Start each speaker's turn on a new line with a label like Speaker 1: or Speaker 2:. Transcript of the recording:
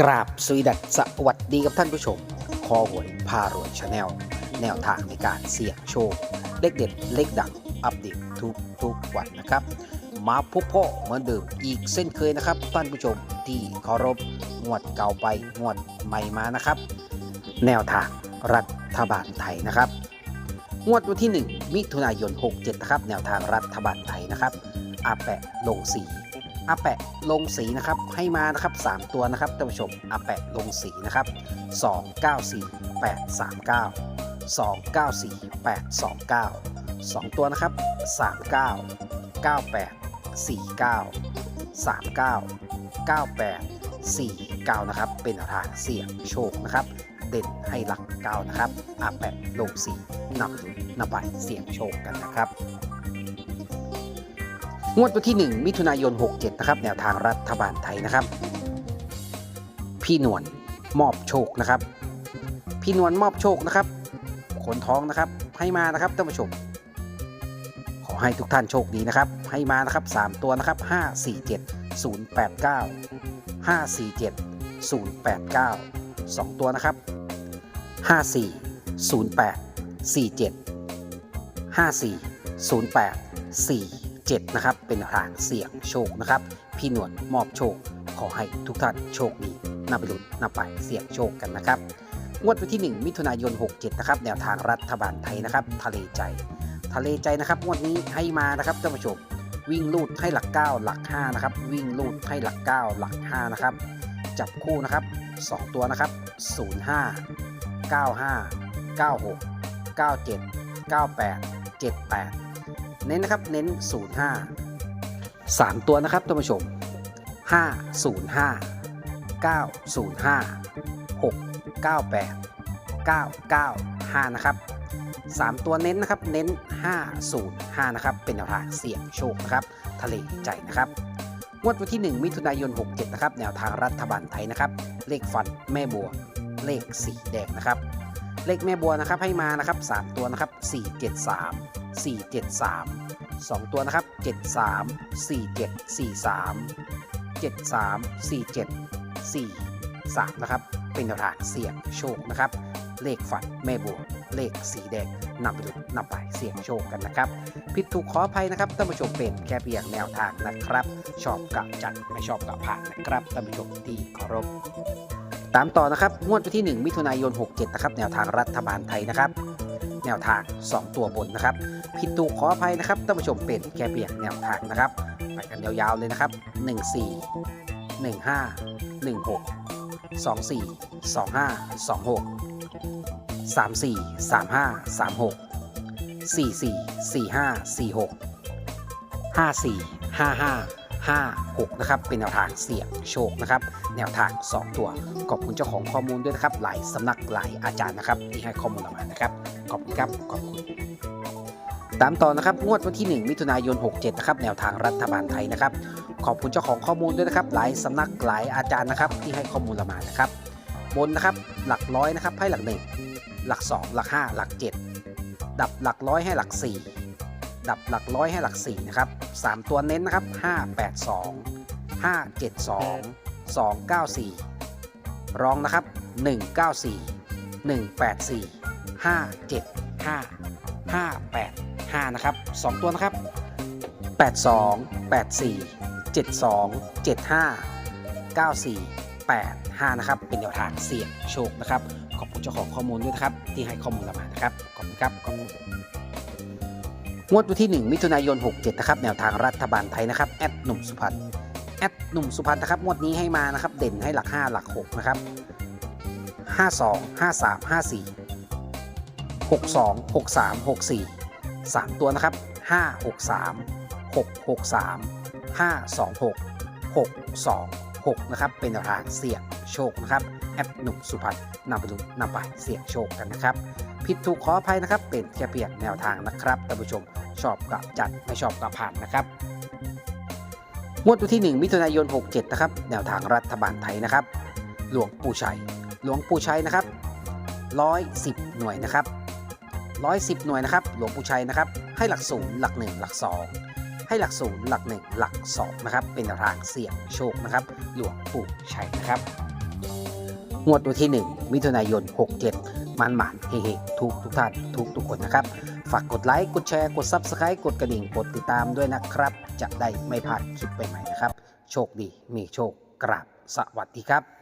Speaker 1: กราบสวีดัสสวัสดีกับท่านผู้ชม คอหวยพารวยชาแนลแนวทางในการเสี่ยงโชค เลขเด็ดเลขดัง อัปเดตทุกทุกวันนะครับ มาพบพ่อเหมือนเดิมอีกเส้นเคยนะครับ ท่านผู้ชมที่เคารพงวดเก่าไปงวดใหม่มานะครับ แนวทางรัฐบาลไทยนะครับ งวดวันที่ 1 มิถุนายน 67นะครับแนวทางรัฐบาลไทยนะครับอาแปะลงสี อาแปะลงสีนะครับให้มานะครับ3ตัวนะครับท่านผู้ชมอาแปะลงสีนะครับ 294 839 294 829 2 ตัวนะครับ 39 98 49 39 98 49 นะครับ เป็นทางเสี่ยงโชคนะครับ เด่นให้หลักเก้านะครับอาแปะลงสีนำนำไปเสี่ยงโชคกันนะครับ งวดวันที่ 1 มิถุนายน 67 นะครับ แนวทางรัฐบาลไทยนะครับ พี่นวลมอบโชคนะครับ พี่นวลมอบโชคนะครับขนท้องนะครับ ให้มานะครับท่านผู้ชม ขอให้ทุกท่านโชคดีนะครับ ให้มานะครับ 3 ตัวนะครับ 547 089 547 089 2 ตัวนะครับ 54 08 47 54 08 7นะครับเป็นทางเสี่ยงโชคนะครับพี่หนวดมอบโชค ขอให้ทุกท่านโชคดีนำไปลุ้นนำไปเสี่ยงโชคกันนะครับงวดวันที่ 1 มิถุนายน 67 นะครับแนวทางรัฐบาลไทยนะครับทะเลใจ ทะเลใจนะครับงวดนี้ให้มานะครับท่านผู้ชมวิ่งลูดให้หลัก 9 หลัก5นะครับวิ่งลูดให้หลัก 9 หลัก5นะครับจับคู่นะครับ 2 ตัวนะครับ 05 95 96 97 98 78 เน้นนะครับเน้น 05 3 ตัวนะครับท่านผู้ชม 505 905 698 995 นะครับ 3 ตัวเน้นนะครับเน้น 505 นะครับ เป็นแนวทางเสี่ยงโชคนะครับทะเลใจนะครับงวดวันที่ 1 มิถุนายน 67 นะครับ แนวทางรัฐบาลไทยนะครับ เลขฟันแม่บัว เลขสีแดงนะครับ เลขแม่บัวนะครับให้มานะครับ 3 ตัวนะครับ 473 473 2 ตัวนะครับ 73 47 43 73 47 43 นะครับ เป็นแนวทางเสี่ยงโชคนะครับ เลขฝันแม่บัวเลขสีแดงนำไปดูนำไปเสี่ยงโชคกันนะครับ ผิดถูกขออภัยนะครับท่านผู้ชมเป็นแค่เพียงแนวทางนะครับ ชอบกับจัดไม่ชอบกับผ่านนะครับท่านผู้ชมที่เคารพตามต่อนะครับงวดวันที่ 1 มิถุนายน 67 นะครับ แนวทางรัฐบาลไทยนะครับ แนวทาง 2 ตัวบนนะครับ ผิดถูกขออภัยนะครับท่านผู้ชมเป็นแค่เพียงแนวทางนะครับ ไปกันยาวๆเลยนะครับ 14 15 16 24 25 26 34 35 36 44 45 46 54 55 56 นะครับ เป็นแนวทางเสี่ยงโชคนะครับ แนวทาง 2 ตัว ขอบคุณเจ้าของข้อมูลด้วยนะครับ หลายสำนักหลายอาจารย์นะครับ ที่ให้ข้อมูลมานะครับ ขอบคุณครับ ขอบคุณ ตามต่อนะครับ งวดวันที่ 1 มิถุนายน 67 นะครับ แนวทางรัฐบาลไทยนะครับ ขอบคุณเจ้าของข้อมูลด้วยนะครับ หลายสำนักหลายอาจารย์นะครับ ที่ให้ข้อมูลเรามานะครับ บนนะครับ หลักร้อยนะครับ ให้หลัก 1 หลัก 2 หลัก 5 หลัก 7 ดับหลักร้อยให้หลัก 4 ดับหลักร้อยให้หลัก4นะครับ3ตัวเน้นนะครับ 582 572 294 รองนะครับ 194 184 575 585 นะครับ 2 ตัวนะครับ 82 84 72 75 94 85 นะครับ เป็นแนวทางเสี่ยงโชคนะครับ ขอบคุณเจ้าของข้อมูลด้วยนะครับ ที่ให้ข้อมูลเรามานะครับ ขอบคุณครับ ขอบคุณ งวดวันที่ 1 มิถุนายน 67 นะครับ แนวทางรัฐบาลไทยนะครับ แอดหนุ่มสุพรรณ แอดหนุ่มสุพรรณนะครับ งวดนี้ให้มานะครับ เด่นให้หลัก 5 หลัก 6 นะครับ 52 53 54 62 63 64 3 ตัวนะครับ 563 663 526 626 นะครับ เป็นทางเสี่ยงโชคนะครับแอปหนุ่มสุพรรณนำไปดูนำไปเสี่ยงโชคกันนะครับ ผิดถูกขออภัยนะครับ เป็นแค่เพียงแนวทางนะครับท่านผู้ชม ชอบกับจัดไม่ชอบกับผ่านนะครับงวดวันที่ 1 มิถุนายน 67 นะครับ แนวทางรัฐบาลไทยนะครับ หลวงปู่ชัย หลวงปู่ชัยนะครับ 110 หน่วยนะครับ 110 หน่วยนะครับ หลวงปู่ชัยนะครับ ให้หลักศูนย์หลัก 1 หลัก 2 ให้หลักศูนย์หลัก 1 หลัก 2 นะครับ เป็นแนวทางเสี่ยงโชคนะครับ หลวงปู่ชัยนะครับ งวดวันที่ 1 มิถุนายน 67 มันหมานเฮงๆทุกทุกท่านทุกทุกคนนะครับ ฝากกดไลค์ กดแชร์ กด Subscribe กดกระดิ่ง กดติดตามด้วยนะครับ จะได้ไม่พลาดคลิปใหม่ๆนะครับ โชคดี มีโชคกราบสวัสดีครับ